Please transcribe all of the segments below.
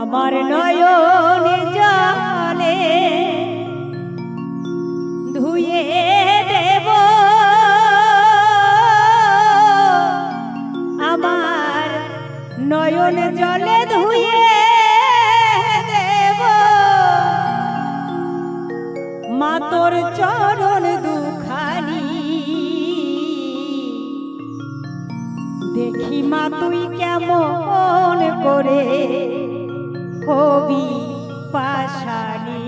আমার নয়ন জলে ধুয়ে দেব। আমার নয়ন জলে মা তোর চরণ দুখানি। দেখি মা, তুই কেমন করে কবি পাশানি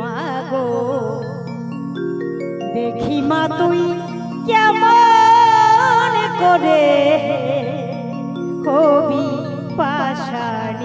মাগো দেখি মা, তুই কেমন করে কবি পাশানি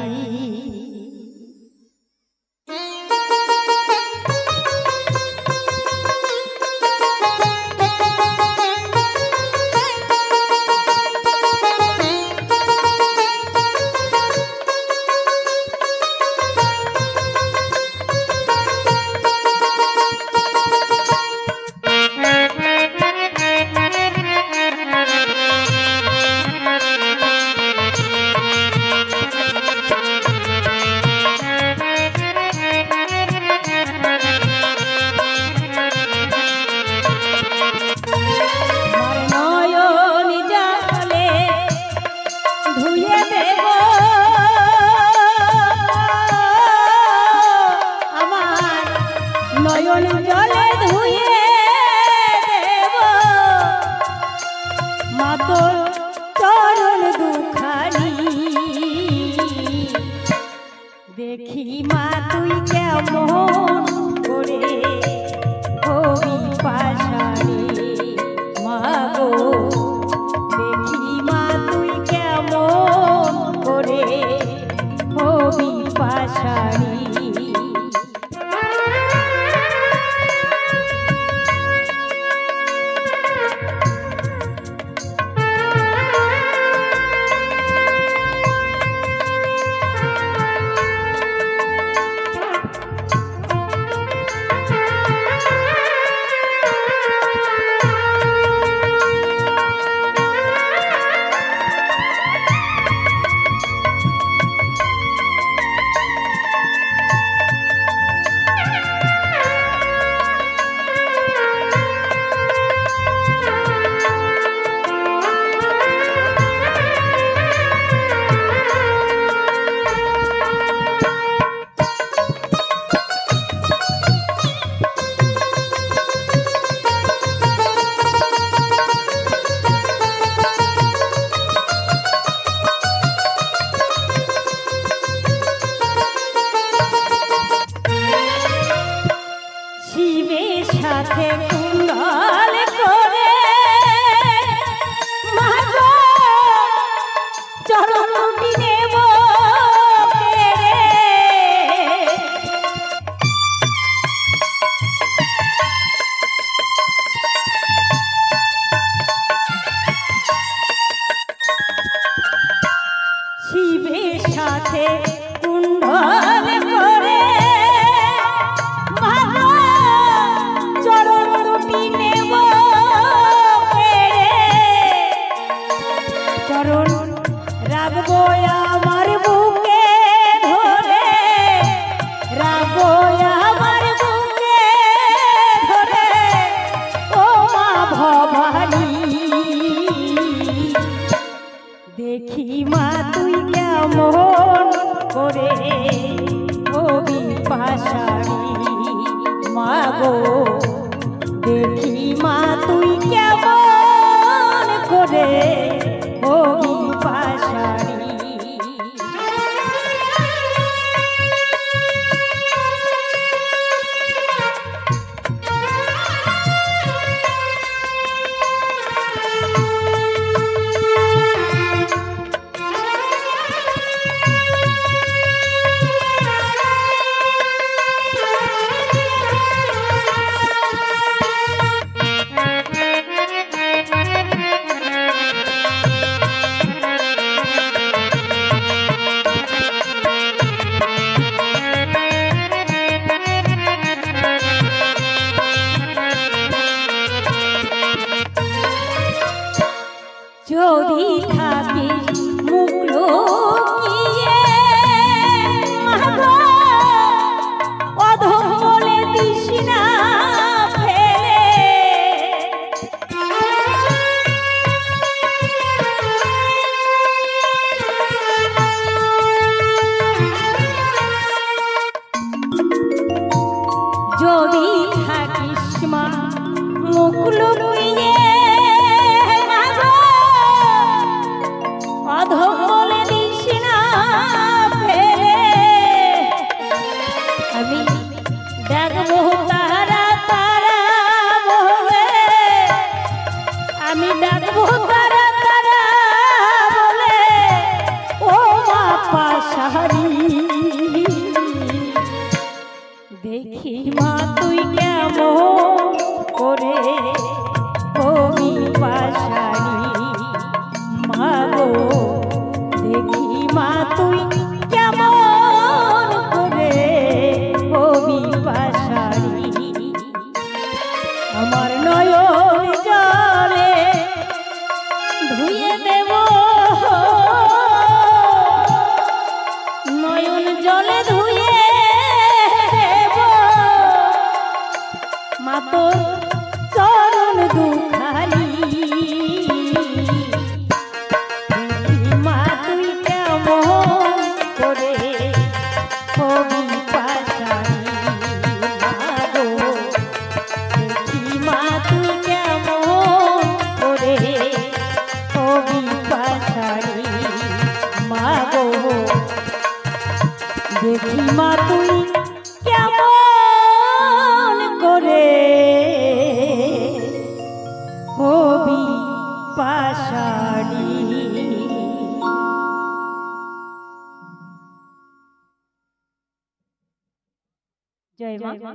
জয় মা